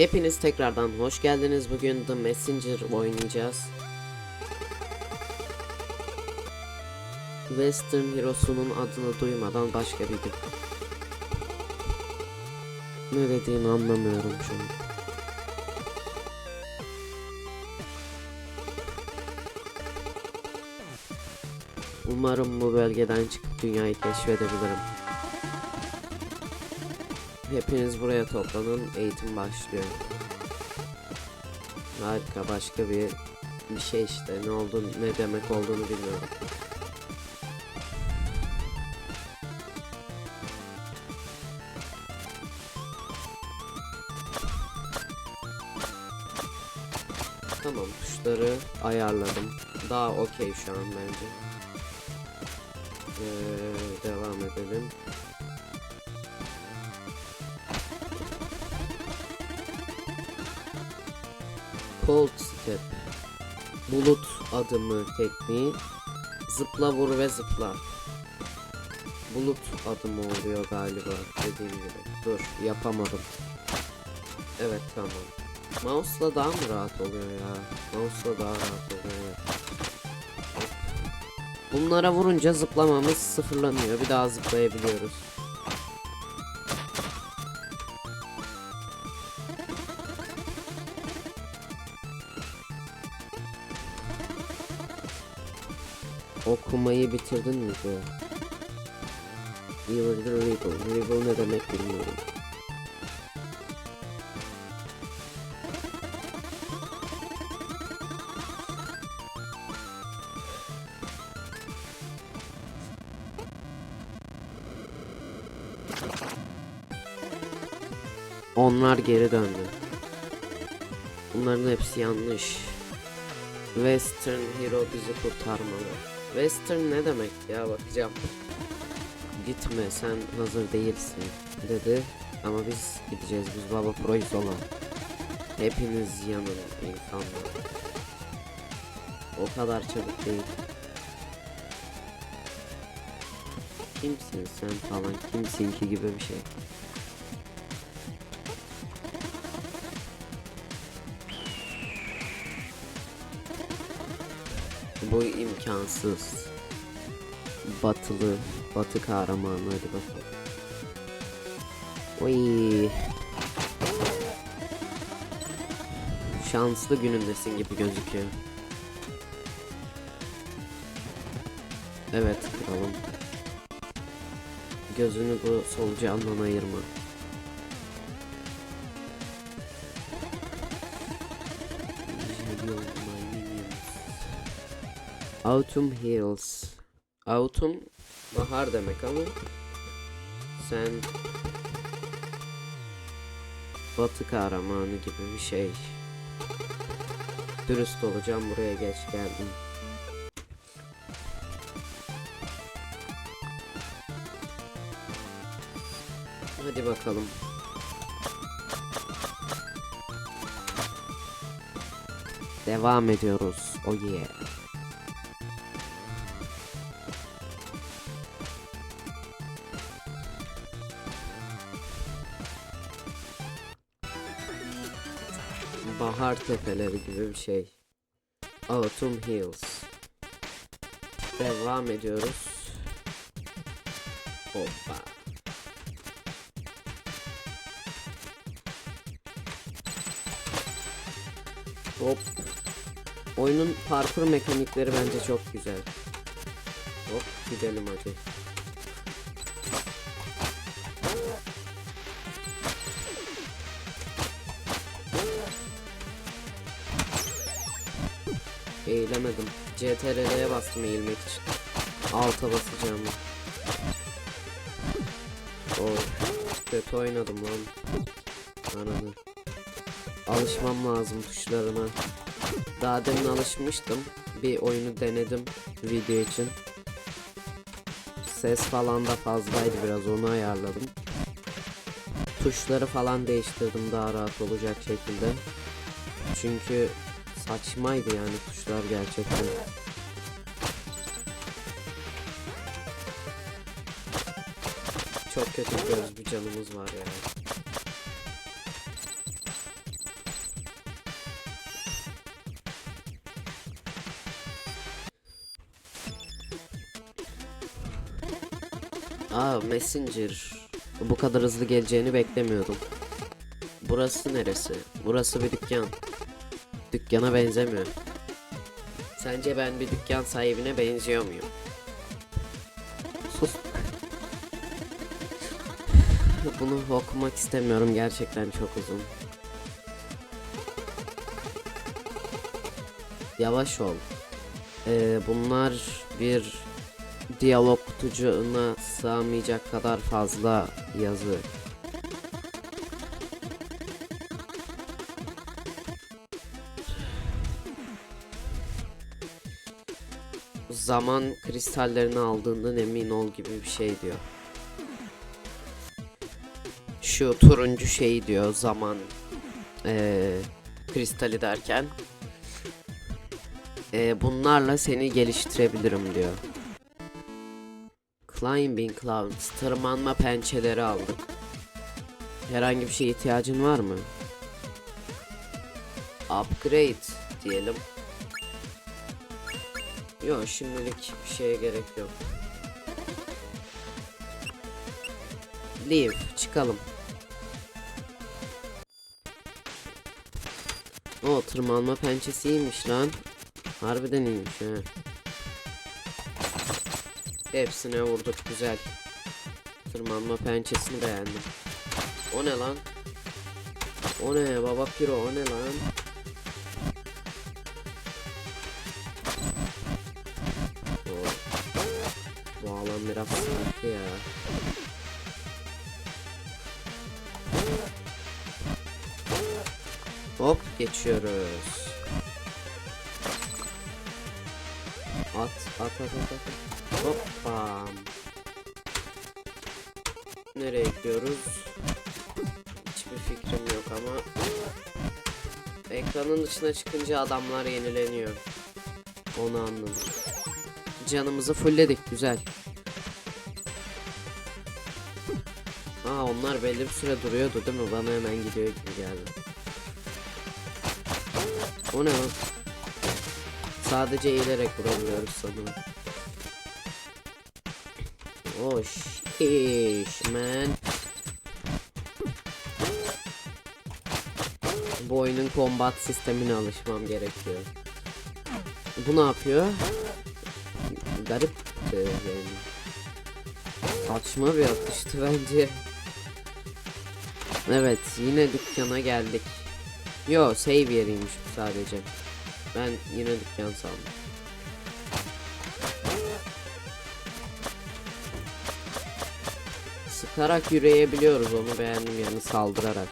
Hepiniz tekrardan hoş geldiniz. Bugün The Messenger oynayacağız. Western Heroes'unun adını duymadan başka bir gün. Ne dediğimi anlamıyorum şu an. Umarım bu bölgeden çıkıp dünyayı keşfedebilirim. Hepiniz buraya toplanın, eğitim başlıyor. Harika, başka bir bir şey işte. Ne oldu, ne demek olduğunu bilmiyorum. Tamam, tuşları ayarladım. Daha okey şu an bence. Ee, devam edelim. Cold Step. Bulut adımı tekniği. Zıpla vur ve zıpla. Bulut adımı oluyor galiba dediğim gibi. Dur yapamadım. Evet tamam. Mouse'la daha mı rahat oluyor ya? Mouse'la daha rahat oluyor. Hop. Bunlara vurunca zıplamamız sıfırlanıyor. Bir daha zıplayabiliyoruz Okumayı bitirdin mi bu? The Rebel. Rebel ne demek bilmiyorum. Onlar geri döndü. Bunların hepsi yanlış. Western Hero bizi kurtarmalı. Western ne demek ya bakacağım. Gitme sen hazır değilsin dedi. Ama biz gideceğiz biz baba proyuz olan. Hepiniz yanın insanlar. O kadar çabuk değil. Kimsin sen falan kimsin ki gibi bir şey. Bu imkansız. Batılı, batı kahramanı hadi bakalım. Oy. Şanslı günündesin gibi gözüküyor. Evet kralım. Gözünü bu solucandan ayırma. Autumn Hills. Autumn bahar demek ama sen batı kahramanı gibi bir şey. Dürüst olacağım buraya geç geldim. Hadi bakalım. Devam ediyoruz. Oh yeah. Bahar tepeleri gibi bir şey. Autumn Hills. Devam ediyoruz. Hoppa. Hop. Oyunun parkur mekanikleri bence çok güzel. Hop gidelim hadi. Eğilemedim. CTRL'ye bastım eğilmek için. Alta basacağım. Oh, kötü oynadım lan. Ananı. Alışmam lazım tuşlarına. Daha demin alışmıştım. Bir oyunu denedim video için. Ses falan da fazlaydı biraz onu ayarladım. Tuşları falan değiştirdim daha rahat olacak şekilde. Çünkü saçmaydı yani tuşlar gerçekten. Çok kötü göz bir canımız var ya. Yani. Aa Messenger. Bu kadar hızlı geleceğini beklemiyordum. Burası neresi? Burası bir dükkan. Dükkana benzemiyor. Sence ben bir dükkan sahibine benziyor muyum? Sus. Bunu okumak istemiyorum gerçekten çok uzun. Yavaş ol. Ee, bunlar bir diyalog kutucuğuna sığamayacak kadar fazla yazı. Zaman kristallerini aldığından emin ol gibi bir şey diyor. Şu turuncu şey diyor zaman ee, kristali derken. Ee, bunlarla seni geliştirebilirim diyor. Climbing Clouds, tırmanma pençeleri aldık. Herhangi bir şeye ihtiyacın var mı? Upgrade diyelim. Yok şimdilik bir şeye gerek yok. Leave, çıkalım. O tırmanma pençesi iyiymiş lan. Harbiden iyiymiş ha. Hepsine vurduk güzel. Tırmanma pençesini beğendim. O ne lan? O ne baba piro o ne lan? Bu alan biraz sıkıntı ya. Hop geçiyoruz. At at at at at. Hoppa. Nereye gidiyoruz? Hiçbir fikrim yok ama ekranın dışına çıkınca adamlar yenileniyor. Onu anladım. Canımızı fullledik güzel. Aa onlar belli bir süre duruyordu değil mi? Bana hemen gidiyor gibi geldi. O ne lan? Sadece eğilerek vurabiliyoruz sanırım. Oh shit man. Bu oyunun combat sistemine alışmam gerekiyor. Bu ne yapıyor? Garip yani. Saçma bir atıştı bence. Evet yine dükkana geldik. Yo save yeriymiş sadece. Ben yine dükkan sandım. Sıkarak yürüyebiliyoruz onu beğendim yani saldırarak.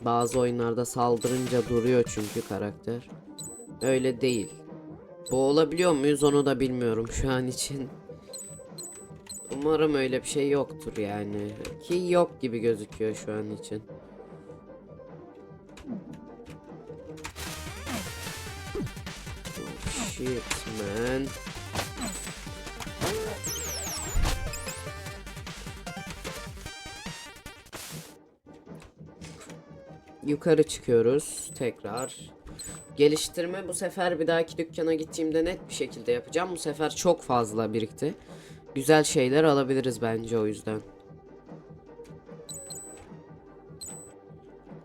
Bazı oyunlarda saldırınca duruyor çünkü karakter. Öyle değil. Bu olabiliyor muyuz onu da bilmiyorum şu an için. Umarım öyle bir şey yoktur yani. Ki yok gibi gözüküyor şu an için. Oh, shit man. Yukarı çıkıyoruz tekrar. Geliştirme bu sefer bir dahaki dükkana gittiğimde net bir şekilde yapacağım. Bu sefer çok fazla birikti. Güzel şeyler alabiliriz bence o yüzden.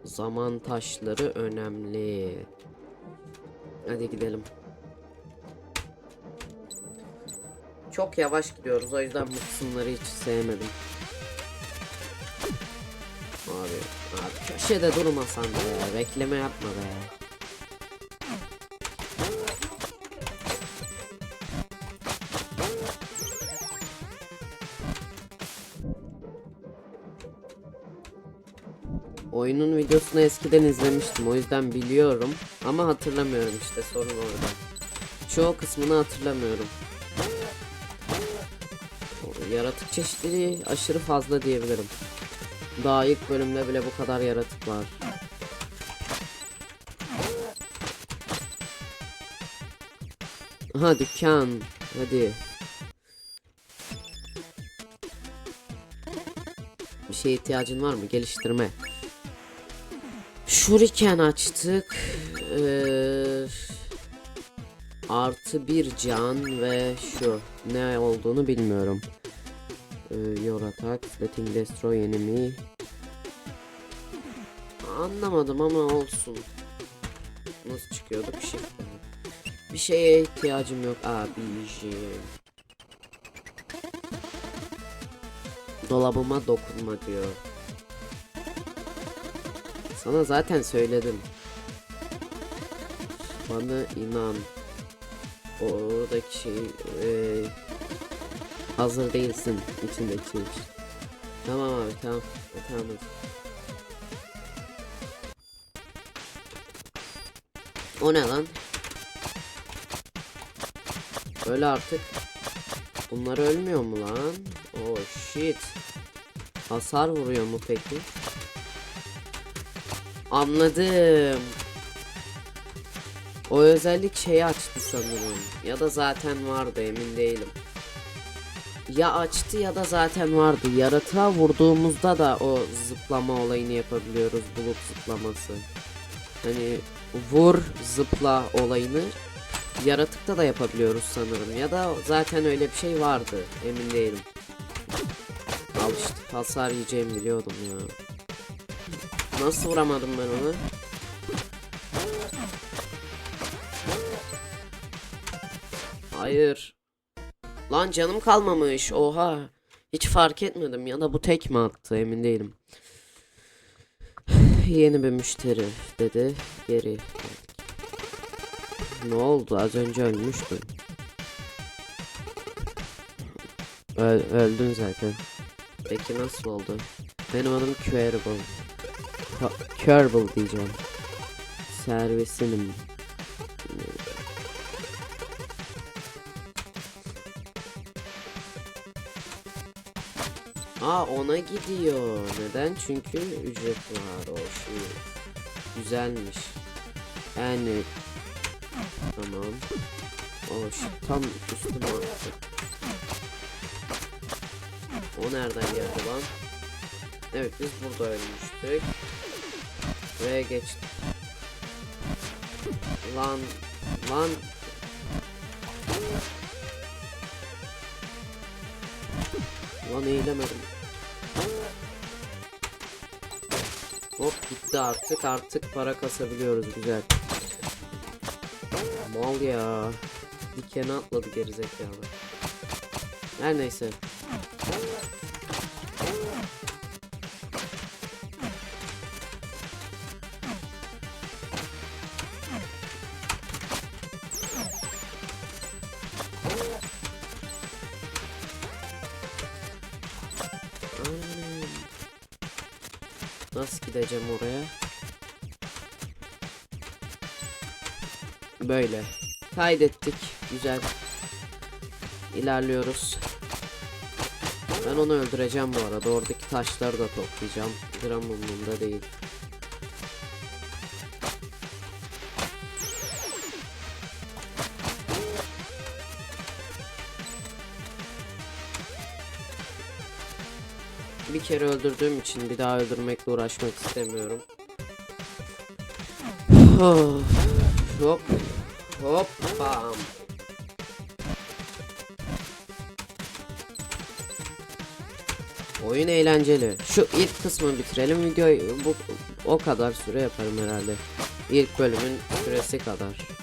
Zaman taşları önemli. Hadi gidelim. Çok yavaş gidiyoruz o yüzden bu kısımları hiç sevmedim. Abi, abi köşede durmasan be, bekleme yapma be. Oyunun videosunu eskiden izlemiştim o yüzden biliyorum ama hatırlamıyorum işte sorun orada. Çoğu kısmını hatırlamıyorum. Yaratık çeşitliliği aşırı fazla diyebilirim. Daha ilk bölümde bile bu kadar yaratık var. Aha dükkan. Hadi. Bir şeye ihtiyacın var mı? Geliştirme. Shuriken açtık. Ee, artı bir can ve şu. Ne olduğunu bilmiyorum. Ee, your attack, letting destroy enemy. Anlamadım ama olsun. Nasıl çıkıyorduk shift. Bir şeye ihtiyacım yok abiciğim. Dolabıma dokunma diyor. Sana zaten söyledim. Bana inan. Oradaki şey eee, hazır değilsin içindeki için. Tamam abi tamam. E, Tamam. O ne lan? Öyle artık. Bunlar ölmüyor mu lan? Oh shit. Hasar vuruyor mu peki? Anladım. O özellik şeyi açtı sanırım. Ya da zaten vardı emin değilim. Ya açtı ya da zaten vardı. Yaratığa vurduğumuzda da o zıplama olayını yapabiliyoruz. Bulut zıplaması. Hani vur zıpla olayını yaratıkta da yapabiliyoruz sanırım. Ya da zaten öyle bir şey vardı. Emin değilim. Al işte hasar yiyeceğimi biliyordum ya. Nasıl vuramadım ben onu? Hayır. Lan canım kalmamış. Oha. Hiç fark etmedim ya da bu tek mi attı emin değilim. Yeni bir müşteri dedi. Geri. Ne oldu? Az önce ölmüştün. Öl- öldün zaten. Peki nasıl oldu? Benim adım Querble. Querble diyeceğim. Servisinim. Aa ona gidiyor. Neden? Çünkü ücret var o şey. Güzelmiş. Yani tamam. O şey tam üstüme attı. O nereden geldi lan? Evet biz burada ölmüştük. Buraya geçtik. Lan lan Lan eğilemedim. Hop gitti artık artık para kasabiliyoruz güzel. Mal ya. Dikene atladı gerizekalı. Her neyse. Gideceğim oraya? Böyle. Kaydettik. Güzel. İlerliyoruz. Ben onu öldüreceğim bu arada. Oradaki taşları da toplayacağım. Gram umurumda değil. Bir kere öldürdüğüm için bir daha öldürmekle uğraşmak istemiyorum. Hop. Hop. Bam. Oyun eğlenceli. Şu ilk kısmı bitirelim. Videoyu bu o kadar süre yaparım herhalde. İlk bölümün süresi kadar.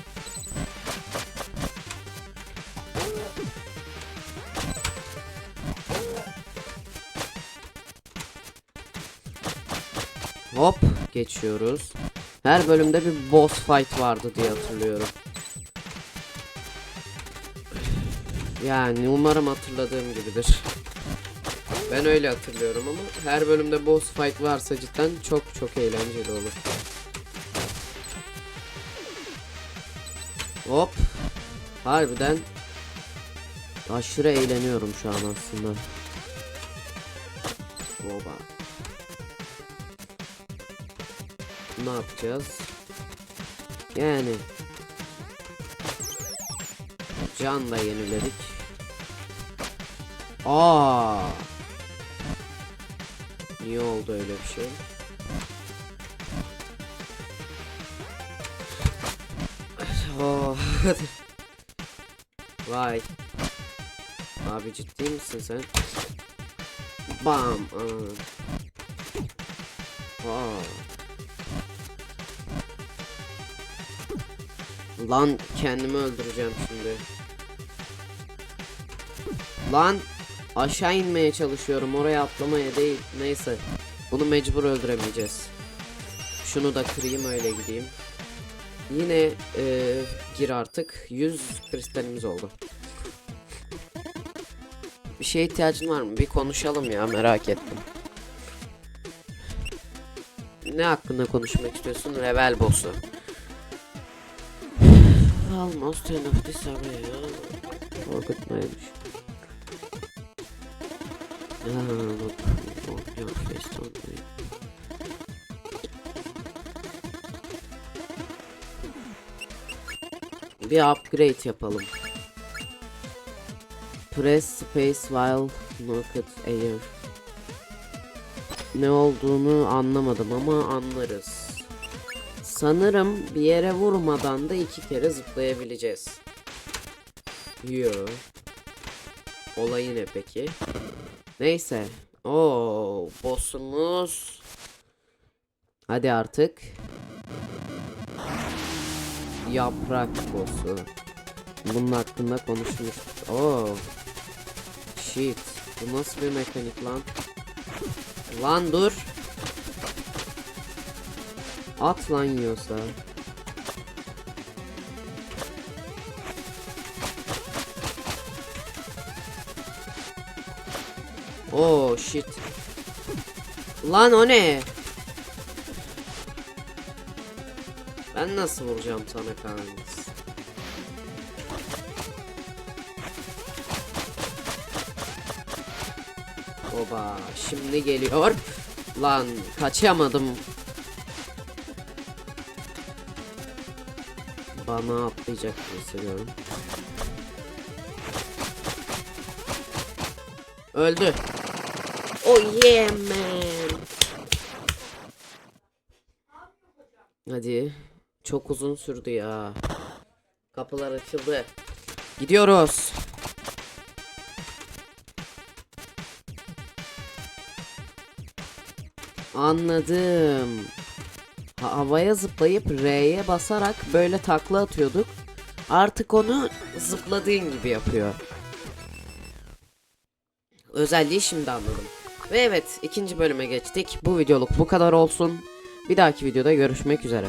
Hop geçiyoruz. Her bölümde bir boss fight vardı diye hatırlıyorum. Yani umarım hatırladığım gibidir. Ben öyle hatırlıyorum ama her bölümde boss fight varsa cidden çok çok eğlenceli olur. Hop. Harbiden aşırı eğleniyorum şu an aslında. Oba. Ne yapacağız? Yani can da yeniledik. Aa. Niye oldu öyle bir şey? Oh. Vay. Abi ciddi misin sen? Bam. Aa. Aa. Lan kendimi öldüreceğim şimdi. Lan aşağı inmeye çalışıyorum oraya atlamaya değil. Neyse. Bunu mecbur öldüremeyeceğiz. Şunu da kırayım öyle gideyim. Yine e, gir artık. 100 kristalimiz oldu. Bir şeye ihtiyacın var mı? Bir konuşalım ya merak ettim. Ne hakkında konuşmak istiyorsun? Rebel boss'u. Almost enough this area. Korkutmaymış. Do it. Bir upgrade yapalım. Press space while look at air. Ne olduğunu anlamadım ama anlarız. Sanırım bir yere vurmadan da iki kere zıplayabileceğiz. Yo. Olayı ne peki? Neyse. Oo, boss'umuz. Hadi artık. Yaprak boss'u. Bunun hakkında konuşmuştuk. Oo. Shit. Bu nasıl bir mekanik lan? Lan dur. At lan yiyorsa. Oh shit. Lan o ne? Ben nasıl vuracağım sana kanks? Oba şimdi geliyor. Lan kaçamadım. Bana atlayacak hissediyorum. Öldü. Oh yeah man. Hadi. Çok uzun sürdü ya. Kapılar açıldı. Gidiyoruz. Anladım. Ha- havaya zıplayıp R'ye basarak böyle takla atıyorduk. Artık onu zıpladığın gibi yapıyor. Özelliği şimdi anladım. Ve evet ikinci bölüme geçtik. Bu videoluk bu kadar olsun. Bir dahaki videoda görüşmek üzere.